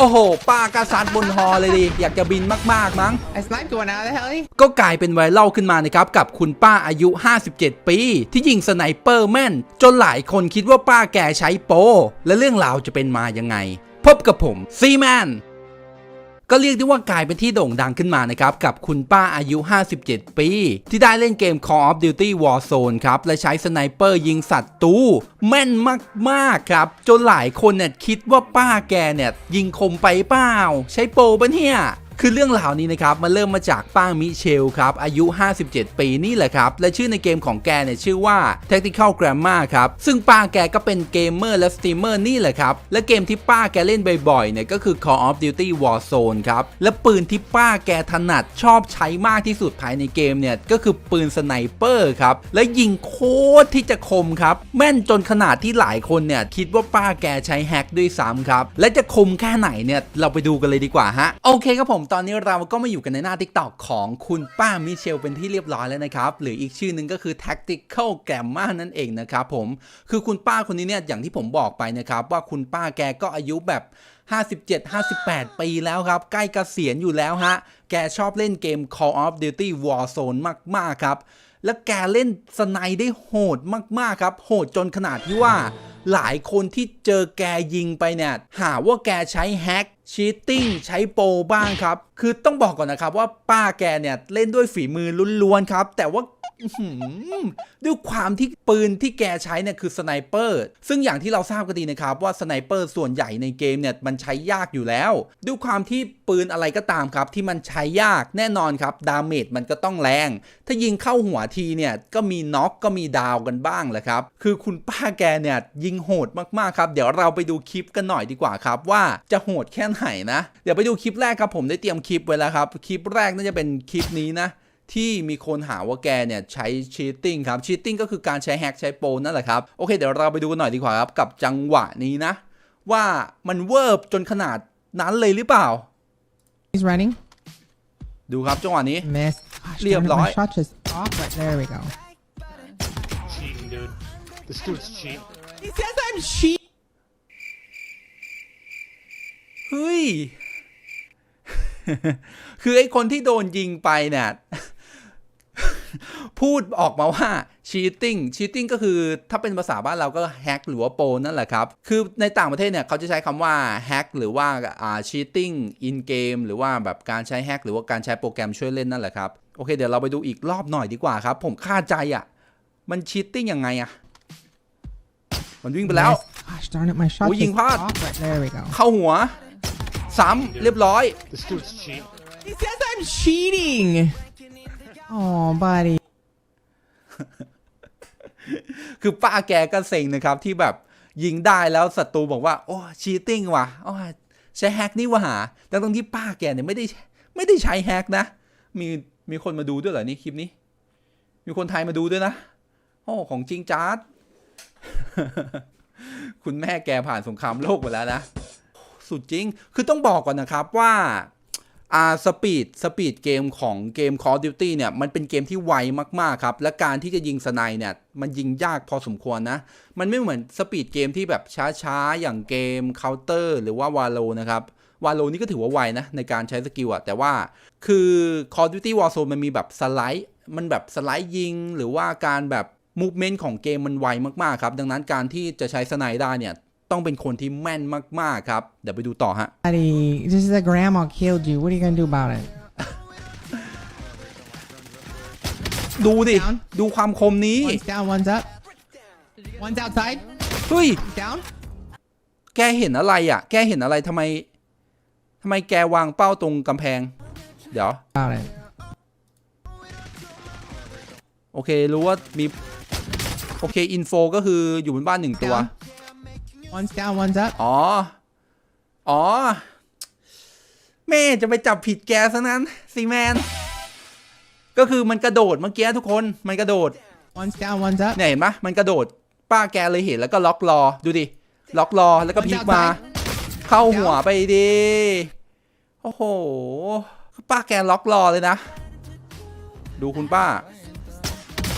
โอ้โหป้ากระซัดบนฮอเลยดิอยากจะบินมากๆมั้ง I sniped one out of the heli. ก็กลายเป็นไวรัลขึ้นมานะครับ กับคุณป้าอายุ 57 ปี ที่ยิงสไนเปอร์แม่น จนหลายคนคิดว่าป้าแกใช้โปรและเรื่องราวจะเป็นมายังไง พบกับผมซีแมน ก็เรียกได้ว่ากลายเป็นที่โด่งดังขึ้นมานะครับ กับคุณป้าอายุ 57 ปี ที่ได้เล่นเกม Call of Duty Warzone ครับ และใช้สไนเปอร์ยิงสัตว์ตู้แม่นมาก ๆ ครับ จนหลายคนเนี่ยคิดว่าป้าแกเนี่ย ยิงคมไปเปล่า ใช้โปรปะเนี่ย คือเรื่องราวนี้นะครับมันเริ่มมาจากป้ามิเชลครับอายุ 57 ปีนี่แหละครับและชื่อในเกมของแกเนี่ยชื่อว่า Tactical Grammar ครับซึ่งป้าแกก็เป็นเกมเมอร์และสตรีมเมอร์นี่แหละครับและเกมที่ป้าแกเล่นบ่อยๆเนี่ยก็คือ Call of Duty Warzone ครับและปืนที่ป้าแกถนัดชอบใช้มากที่สุดภายในเกมเนี่ยก็คือปืนสไนเปอร์ครับและยิงโคตรที่จะคมครับแม่นจนขนาดที่หลายคนเนี่ยคิดว่าป้าแกใช้แฮกด้วยซ้ำครับและจะคมแค่ไหนเนี่ยเราไปดูกันเลยดีกว่าฮะโอเคครับผมตอนนี้เราก็มาอยู่กันในหน้า t ิ k t o k ของคุณป้ามิเชลเป็นที่เรียบร้อยแล้วนะครับ หรืออีกชื่อนึงก็คือ Tactical gamma นั่นเองนะครับผม คือคุณป้าคนนี้เนี่ยอย่างที่ผมบอกไปนะครับ ว่าคุณป้าแกก็อายุแบบ57-58 ปีแล้วครับ ใกล้เกษียณอยู่แล้วฮะ แกชอบเล่นเกม Call of Duty Warzone มาก ๆ ครับ แล้วแกเล่นสไนได้โหดมากๆครับ โหดจนขนาดที่ว่า หลายคนที่เจอแกยิงไปเนี่ย หาว่าแกใช้แฮกชีตติ้งใช้โปบ้างครับ คือต้องบอกก่อนนะครับว่าป้าแกเนี่ย เล่นด้วยฝีมือล้วนๆครับ แต่ว่า ด้วยความที่ปืนที่แกใช้เนี่ยคือสไนเปอร์ ซึ่งอย่างที่เราทราบกันดีนะครับว่าสไนเปอร์ส่วนใหญ่ในเกมเนี่ยมันใช้ยากอยู่แล้ว ด้วยความที่ปืนอะไรก็ตามครับ ที่มันใช้ยากแน่นอนครับ ดาเมจมันก็ต้องแรง ถ้ายิงเข้าหัวทีเนี่ยก็มีน็อกก็มีดาวกันบ้างแหละครับ คือคุณป้าแกเนี่ยยิงโหดมากๆครับ เดี๋ยวเราไปดูคลิปกันหน่อยดีกว่าครับ ว่าจะโหดแค่ไหนนะ เดี๋ยวไปดูคลิปแรกครับผมได้เตรียมคลิปไว้แล้วครับ คลิปแรกน่าจะเป็นคลิปนี้นะ ที่มีคนหาว่าแกเนี่ยใช้ชีตติ้งครับชีตติ้งก็คือการใช้แฮกใช้โปรนั่นแหละครับ โอเค เดี๋ยวเราไปดูกันหน่อยดีกว่าครับ กับจังหวะนี้นะ ว่ามันเวิร์บจนขนาดนั้นเลยหรือเปล่า He's running. ดูครับจังหวะนี้ Missed. Gosh, Liam darn it, my Lloyd. shot just off. Right, there we go. cheating, dude. This dude's cheating. He says I'm cheating. เฮ้ย คือไอ้คนที่โดนยิงไปเนี่ย พูดออกมาว่า cheating cheating ก็คือถ้าเป็นภาษาบ้านเราก็ hack หรือว่าโปรนั่นแหละครับ คือในต่างประเทศเนี่ยเขาจะใช้คำว่า hack หรือว่าอ่า cheating in game หรือว่าแบบการใช้ hack หรือว่าการใช้โปรแกรมช่วยเล่นนั่นแหละครับ โอเค เดี๋ยวเราไปดูอีกรอบหน่อยดีกว่าครับ ผมคาใจอะ มัน cheating ยังไงอะ มันวิ่งไปแล้ว Missed. Gosh, darn it, my shot Oh, just ยิงพลาด off. Right, there we go. เข้าหัว ซ้ำเรียบร้อย This dude's cheating. He says I'm cheating. Oh, buddy. คือป้าแกก็เซ็งนะครับ ที่แบบยิงได้แล้วศัตรูบอกว่า โอ้ชีตติ้งว่ะโอ้ใช้แฮกนี่ว่ะแต่ตรงที่ป้าแกเนี่ยไม่ได้ไม่ได้ใช้แฮกนะ มีมีคนมาดูด้วยเหรอนี่คลิปนี้ มีคนไทยมาดูด้วยนะโอ้ของจริงจ้าดคุณแม่แกผ่านสงครามโลกมาแล้วนะ สุดจริง คือต้องบอกก่อนนะครับว่า อ่าสปีดสปีดเกมของเกม Call of Duty เนี่ยมันเป็นเกมที่ไวมากๆครับ และการที่จะยิงสไนเนี่ยมันยิงยากพอสมควรนะ มันไม่เหมือนสปีดเกมที่แบบช้าๆ อย่างเกม Counter หรือว่า Valo นะครับ Valo นี่ก็ถือว่าไวนะ ในการใช้สกิลอะแต่ว่าคือ Call of Duty Warzone มันมีแบบสไลด์ มันแบบสไลด์ยิง หรือว่าการแบบ movement ของเกมมันไวมากๆครับ ดังนั้นการที่จะใช้สไนได้เนี่ย ต้องเป็นคนที่แม่นมากๆครับ เดี๋ยวไปดูต่อฮะ Buddy, this is a grandma killed you. What are you gonna do about it? ดูดิ Down ดูความคมนี้ One's down, one's up. One's outside. เฮ้ย Down. แกเห็นอะไรอะ แกเห็นอะไรทำไมทำไมแกวางเป้าตรงกำแพง เดี๋ยว About it. โอเค รู้ว่ามี โอเค อินโฟก็คืออยู่บนบ้านหนึ่งตัว Down. One's down, one's up. อ๋อ อ๋อ แม่จะไปจับผิดแกซะนั้นซีแมน ก็คือมันกระโดดเมื่อกี้ทุกคน มันกระโดด One's down, one's up. เนี่ยเห็นปะมันกระโดด ป้าแกเลยเห็นแล้วก็ล็อกรอ ดูดิ ล็อกรอแล้วก็พลิกมา เข้าหัวไปดิ โอ้โห ป้าแกล็อกรอเลยนะ ดูคุณป้า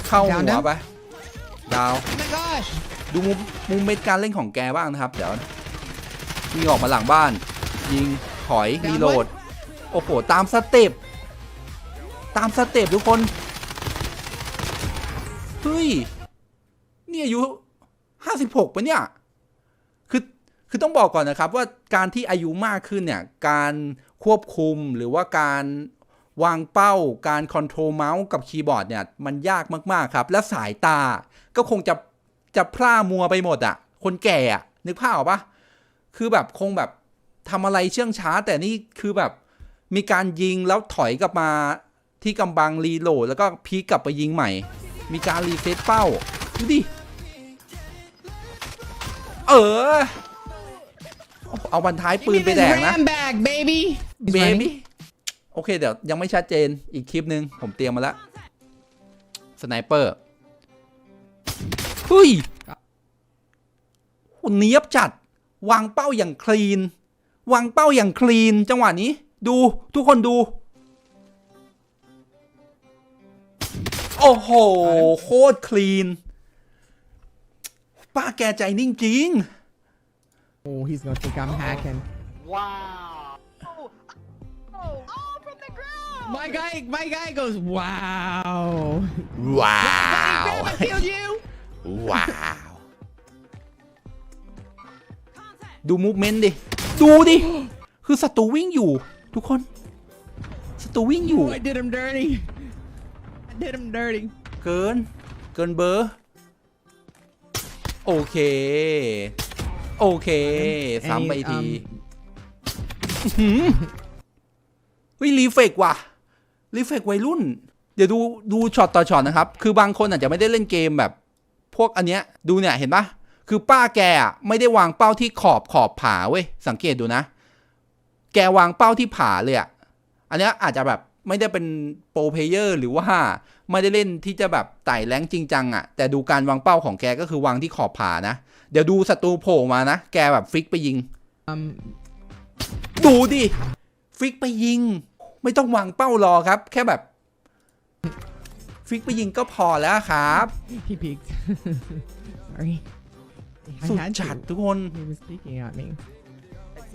เข้าหัวไป ดาว Oh my gosh. ดูมุมมุมเม็ดการเล่นของแกบ้างนะครับ เดี๋ยววิ่งออกมาหลังบ้าน ยิงถอยรีโหลด โอ้โห ตามสเต็ปตามสเต็ปทุกคน เฮ้ย นี่อายุห้าสิบหกปะเนี่ย คือ คือต้องบอกก่อนนะครับว่าการที่อายุมากขึ้นเนี่ย การควบคุมหรือว่าการวางเป้า การคอนโทรลเมาส์กับคีย์บอร์ดเนี่ย มันยากมาก ๆ ครับ และสายตาก็คงจะ จะพร่ามัวไปหมดอะคนแก่อะนึกภาพออกปะคือแบบคงแบบทำอะไรเชื่องช้า แต่นี่คือแบบมีการยิงแล้วถอยกลับมาที่กำบังรีโหลดแล้วก็พีคกลับไปยิงใหม่ มีการรีเซ็ตเป้าดูดิเออ เอาบันท้ายปืน Give ไป me แด this กนะ ram bag, baby. He's เบ running. บี้โอเคเดี๋ยวยังไม่ชัดเจนอีกคลิปหนึ่งผมเตรียมมาแล้วสไนเปอร์ เฮ้ยเนียบจัด วางเป้าอย่างคลีน วางเป้าอย่างคลีน จังหวะนี้ ดูทุกคนดู โอ้โห โคตรคลีน ป้าแกใจนิ่งจริง Oh, he's gonna think I'm hacking. Wow. My guy, my guy goes, wow. ว้า ว I killed you. ว้าว ดูมูฟเมนต์ดิ ดูดิ คือศัตรูวิ่งอยู่ ทุกคนศัตรูวิ่งอยู่ Oh, I did him dirty. I did him dirty. เกิน เกินเบอร์ โอเค โอเค ซ้ำไปอีกที um, หืมเฮ้ยรีเฟกว่ะรีเฟกวัยรุ่น เดี๋ยวดูดูช็อตต่อช็อตนะครับ คือบางคนอาจจะไม่ได้เล่นเกมแบบพ วกอันเนี้ยดูเนี่ยเห็นปะคือป้าแกอะไม่ได้วางเป้าที่ขอบขอบผาเว้ยสังเกตดูนะ แกวางเป้าที่ผาเลยอะอันเนี้ยอาจจะแบบไม่ได้เป็นโปรเพลเยอร์หรือว่าไม่ได้เล่นที่จะแบบไต่แรงจริงจังอะแต่ดูการวางเป้าของแกก็คือวางที่ขอบผานะ เดี๋ยวดูศัตรูโผล่มานะ แกแบบฟิกไปยิง um, ดูดิ ฟิกไปยิง ไม่ต้องวางเป้ารอครับ แค่แบบ ฟิกไปยิงก็พอแล้วครับ he peeked. Sorry. I สุด had จัด to. ทุกคน He was peeking at me.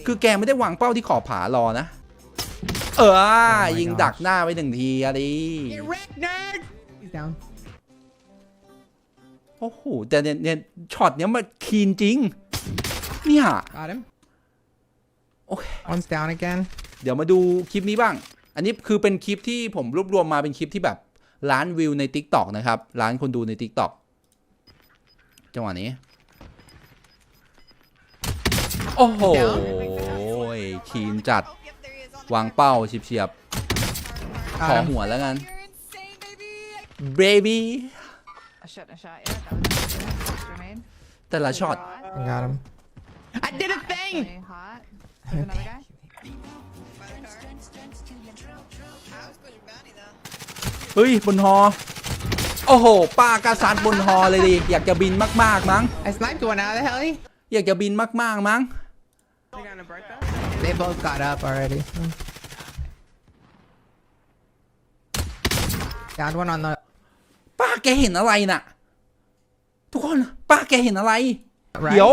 คือแกไม่ได้วางเป้าที่ขอบผารอนะ เออ my ยิง gosh ดักหน้าไปหนึ่งทีอะดิ Get wrecked, nerd. He's down. โอ้โหแต่เนี่ยเนี่ยช็อตเนี้ยมันคีนจริง เนี่ย Got him. Okay. One's down again. เดี๋ยวมาดูคลิปนี้บ้าง อันนี้คือเป็นคลิปที่ผมรวบรวมมาเป็นคลิปที่แบบ ล้านวิวใน Tik t o อกนะครับ ล้านคนดูใน Tik t o อกจังหวะนี้ โอ้โหคีนจัด วางเป้าเฉียบๆขอ Got him. หัวแล้วกัน You're insane, baby. baby I shot a shot. Yeah, that was a good grenade. แต่ละช็อต I got him. I did a thing. เฮ้ยบนฮอ โอ้โหป้ากระซัดบนฮอเลยดิ อยากจะบินมากๆมั้ง I sniped one out of the heli. อยากจะบินมากๆมั้ง They both got up already. Downed one on the ป้าแกเห็นอะไรน่ะ ทุกคนป้าแกเห็นอะไร right. เดี๋ยว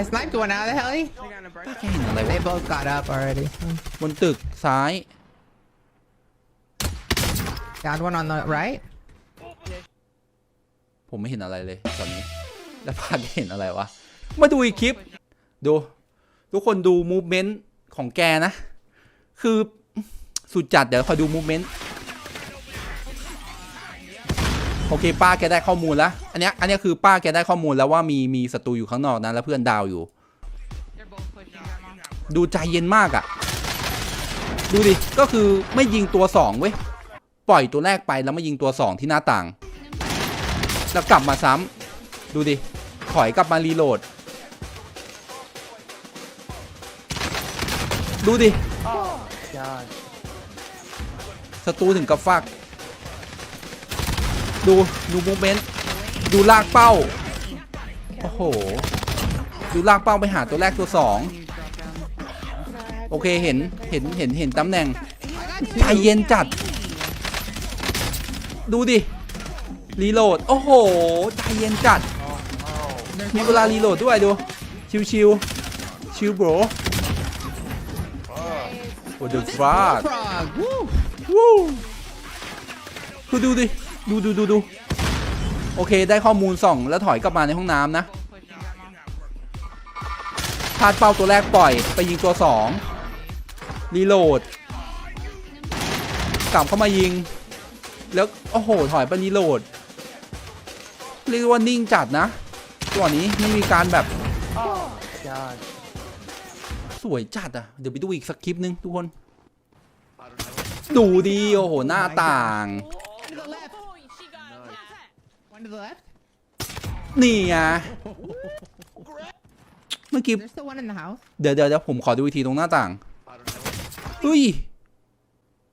I sniped one out of the heli. ป้าแกเห็นอะไร They วะ both got up already. บนตึกซ้าย Downed one on the right. ผมไม่เห็นอะไรเลยตอนนี้ แล้วป้าแกเห็นอะไรวะ มาดูอีกคลิป ดู ทุกคนดูมูฟเมนต์ของแกนะ คือสุดจัด เดี๋ยวคอยดูมูฟเมนต์โอเคป้าแกได้ข้อมูลแล้ว อันเนี้ยอันเนี้ยคือป้าแกได้ข้อมูลแล้วว่ามีมีศัตรูอยู่ข้างนอกนะแล้วเพื่อนดาวอยู่ ดูใจเย็นมากอะ่ะ ดูดิ ก็คือไม่ยิงตัวสองเว้ย ปล่อยตัวแรกไปแล้วมายิงตัวสองที่หน้าต่าง แล้วกลับมาซ้ำดูดิ ถอยกลับมารีโหลด ดูดิศัตรูถึงกับฟัก ดูดูมูเมนต์ดูลากเป้า โอ้โห ดูลากเป้าไปหาตัวแรกตัวสอง โอเคเห็นเห็นเห็นเห็นตำแหน่งใจเย็นจัด ดูดิ รีโหลด โอ้โห ใจเย็นจัด มีเวลารีโหลดด้วยดู ชิวชิวชิวโบรโอ้เดอะฟาด Frog. Woo. วู้คือดูดิ ดูดูดูดูโอเค ได้ข้อมูลส่อง แล้วถอยกลับมาในห้องน้ำนะพลาดเป้าตัวแรกปล่อย ไปยิงตัวสองรีโหลด กลับเข้ามายิง แล้ว โอ้โห ถอยไปรีโหลดเรียกว่านิ่งจัดนะตัวนี้ไม่มีการแบบสวยจัดอะ เดี๋ยวไปดูอีกสักคลิปนึงทุกคน ดูดี โอ้โห หน้าต่าง นี่ไงเมื่อกี้เดี๋ยวเดี๋ยวเดี๋ยวผมขอดูอีกทีตรงหน้าต่างเฮ้ย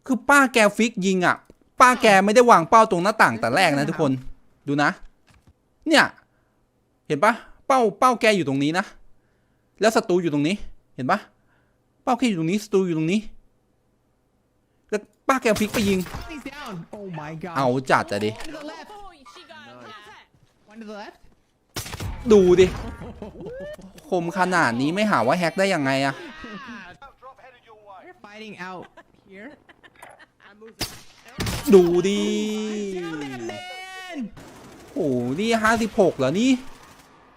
คือป้าแกฟิกยิงอะ ป้าแกไม่ได้วางเป้าตรงหน้าต่างแต่แรกนะทุกคนดูนะ เนี่ย เห็นปะเป้าเป้าแกอยู่ตรงนี้นะ แล้วศัตรูอยู่ตรงนี้ เห็นปะเป้าแกอยู่ตรงนี้ศัตรูอยู่ตรงนี้ แล้วป้าแกฟิกไปยิง เอาจัดอะดิดูดิคมขนาดนี้ไม่หาว่าแฮกได้ยังไงอะ ดูดิ Man. โอ้โหนี่ห้าสิบหกเหรอนี่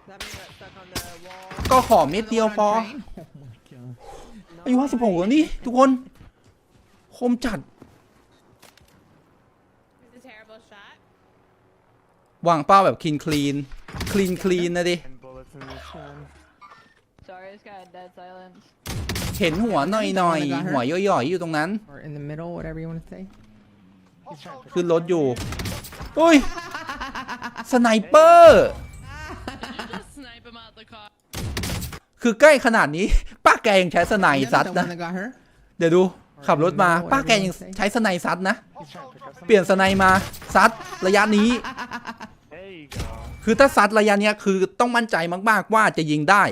That man got stuck on the wall. ก็ขอเม็ดเดียวพอ On train. Oh my god. อายุห้าสิบหกแล้วนี่ ทุกคน คมจัด It's a terrible shot. วางเป้าแบบคลีนคลีน คลีนคลีนนะดิ And bullets in this one. Sorry, it's got a dead silence. เห็นหัวหน่อยหน่อยๆหัวย่อยๆอยู่ตรงนั้น ขึ้นรถอยู่อุ้ยสไนเปอร์ Snipe him out the car. คือใกล้ขนาดนี้ ป้าแกยังใช้สไน Is ซั that ด the นะ one that got her? เดี๋ยวดูขับรถมา ป้าแกยังใช้สไนซัดนะ เปลี่ยนสไนมาซัดระยะนี้ There you go. คือถ้าซัดระยะเนี้ยคือต้องมั่นใจมาก ๆ ว่าจะยิงได้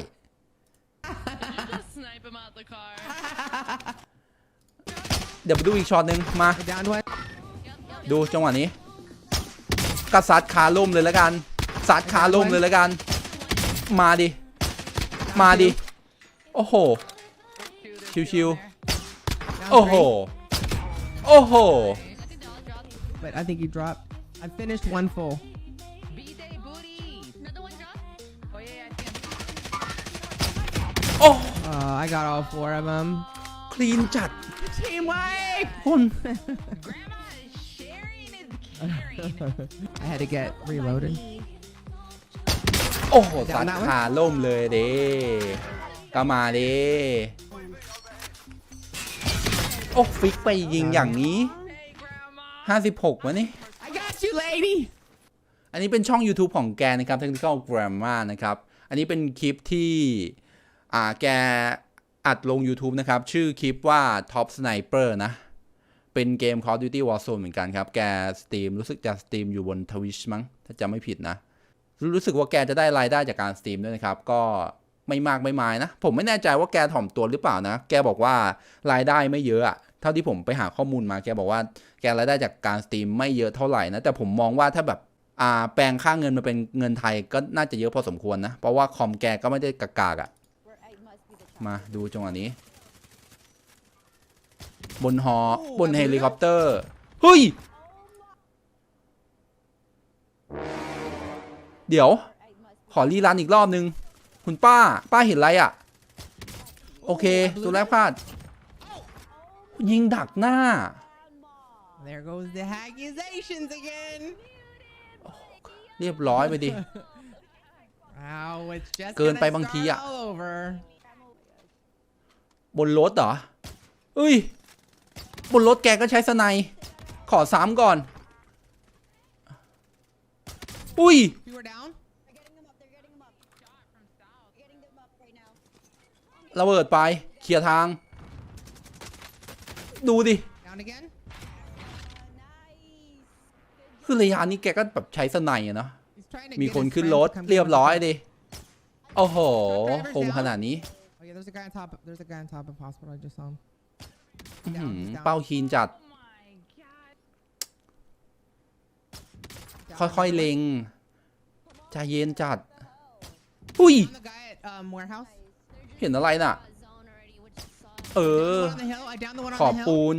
Snipe him out the car. เดี๋ยวไปดูอีกช็อตหนึ่งมา I downed one. ดูจังหวะนี้ก็ซัดคาล่มเลยแล้วกันซัดคาล่มเลยแล้วกัน มาดิ มาดิ โอ้โห ชิว Down ๆโอ้โห three. โอ้โห But I think you dropped. I finished one full. B-Day booty. Another one drop? Oh, yeah, yeah, I see him. โอ้ Uh, I got all four of them. คลีนจัด Team wipe! คน I had to get reloaded. โอ้โหเดี๋ยวซัดนะคาล่มเลยเด้ก็มาเด้โอ้ฟิกไปยิงอย่างนี้ Hey, Grandma. 56วะนี่ I got you, lady! อันนี้เป็นช่อง YouTube ของแกนะครับ Technical Grammar นะครับ อันนี้เป็นคลิปที่อ่าแกอัดลง YouTube นะครับ ชื่อคลิปว่า Top Sniper นะ เป็นเกม Call of Duty Warzone เหมือนกันครับ แกสตรีมรู้สึกจะสตรีมอยู่บน Twitch มั้ง ถ้าจำไม่ผิดนะ รู้สึกว่าแกจะได้รายได้จากการสตรีมด้วยนะครับ ก็ไม่มากไม่มายนะ ผมไม่แน่ใจว่าแกถ่อมตัวหรือเปล่านะ แกบอกว่ารายได้ไม่เยอะอะเท่าที่ผมไปหาข้อมูลมา แกบอกว่าแกรายได้จากการสตรีมไม่เยอะเท่าไหร่นะ แต่ผมมองว่าถ้าแบบอ่าแปลงค่าเงินมาเป็นเงินไทยก็น่าจะเยอะพอสมควรนะ เพราะว่าคอมแกก็ไม่ได้กากๆอะมาดูจังหวะนี้ บนหอบนเฮลิคอปเตอร์เฮ้ย เดี๋ยว ขอรีรันอีกรอบนึง คุณป้า ป้าเห็นอะไรอะ่ะ โอเค ตัวแรกพลาด ยิงดักหน้า There goes the accusations again. เรียบร้อยไปดิ Wow, it's just เกิน gonna ไปบางทีอะ start all over. บนรถเหรอเอ้ย บนรถแกก็ใช้สไนด์ขอซ้ำก่อน อุ้ย You were down? They're getting them up. They're getting them up. They're getting them up right now. ระเบิดไป เคลียร์ทาง ดูดิ Down again? Nice. คือระยะนี้แกก็แบบใช้สไนด์อะเนาะ He's trying to มี get คน his ขึ้น friends รถ to come เรียบ down. ร้อยดิ โอ้โห Driver's คมขนาดนี้ Oh yeah, there's a guy on top. There's a guy on top of hospital. I just saw him. อื้อหือ Down, down. เป้าคีนจัด Oh my god. Down. ค่อยๆ เล็งใจเย็นจัด อุ้ย I'm the guy at um warehouse. เห็นอะไรน่ะ Zone already, which sucks. เออ One on the hill. I downed the one on ขอบ the hill. ปูน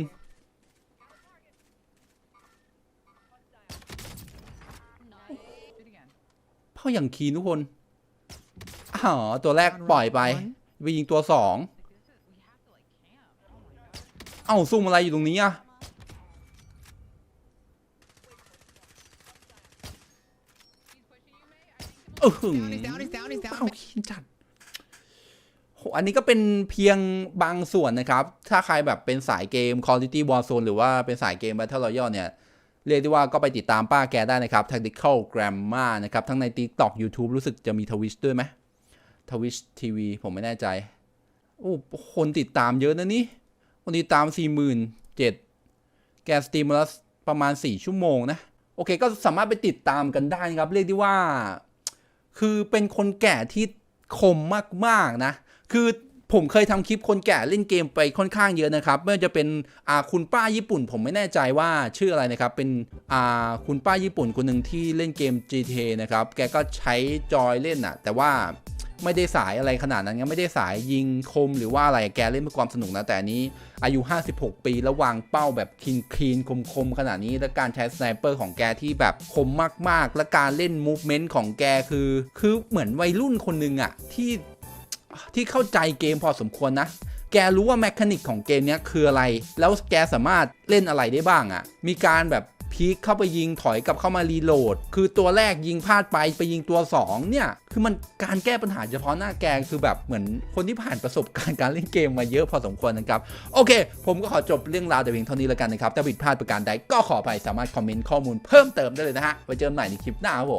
Nice. Do it again. เพ่าอย่างคีนทุกคนอ๋อตัวแรกปล่อยไป ไปยิงตัวสอง เอ้าซุ่มอะไรอยู่ตรงนี้อะเออหึงเอ้าคีนจัดโหอันนี้ก็เป็นเพียงบางส่วนนะครับ ถ้าใครแบบเป็นสายเกม Quality Warzone หรือว่าเป็นสายเกม Battle Royale เนี่ย เรียกได้ว่าก็ไปติดตามป้าแกได้นะครับ Tactical Grammar นะครับ ทั้งใน TikTok YouTube รู้สึกจะมี Twitch ด้วยไหม Twitch TV ผมไม่แน่ใจ โอ้คนติดตามเยอะนะนี่ คนติดตาม 4 7 0 0 0แกสตีมมาแล้วประมาณ 4 ชั่วโมงนะ โอเค ก็สามารถไปติดตามกันได้นะครับ เรียกได้ว่า คือเป็นคนแก่ที่คมมาก ๆ นะ คือผมเคยทำคลิปคนแก่เล่นเกมไปค่อนข้างเยอะนะครับไม่ว่าจะเป็นอ่าคุณป้าญี่ปุ่น ผมไม่แน่ใจว่าชื่ออะไรนะครับ เป็นอ่าคุณป้าญี่ปุ่นคนหนึ่งที่เล่นเกม GTA นะครับ แกก็ใช้จอยเล่นอะแต่ว่า ไม่ได้สายอะไรขนาดนั้นไม่ได้สายยิงคมหรือว่าอะไรแกเล่นเพื่อความสนุกนะแต่นี้ อายุ 56 ปีแล้ววางเป้าแบบคลีนคีนคมคมๆขนาดนี้ และการใช้สไนเปอร์ของแกที่แบบคมมากๆ และการเล่นมูฟเมนต์ของแกคือ คือเหมือนวัยรุ่นคนหนึ่งอะที่ที่เข้าใจเกมพอสมควรนะแกรู้ว่าแมคานิกของเกมเนี้ยคืออะไร แล้วแกสามารถเล่นอะไรได้บ้างอะ่ะ มีการแบบ พีคเข้าไปยิงถอยกลับเข้ามารีโหลด คือตัวแรกยิงพลาดไปไปยิงตัว 2 เนี่ย คือมันการแก้ปัญหาเฉพาะหน้าแกงคือแบบเหมือนคนที่ผ่านประสบการณ์การเล่นเกมมาเยอะพอสมควรนะครับ โอเค ผมก็ขอจบเรื่องราวแต่เพียงเท่านี้แล้วกันนะครับ ถ้าผิดพลาดประการใดก็ขอไปสามารถคอมเมนต์ข้อมูลเพิ่มเติมได้เลยนะฮะไว้เจอกันใหม่ในคลิปหน้าครับผม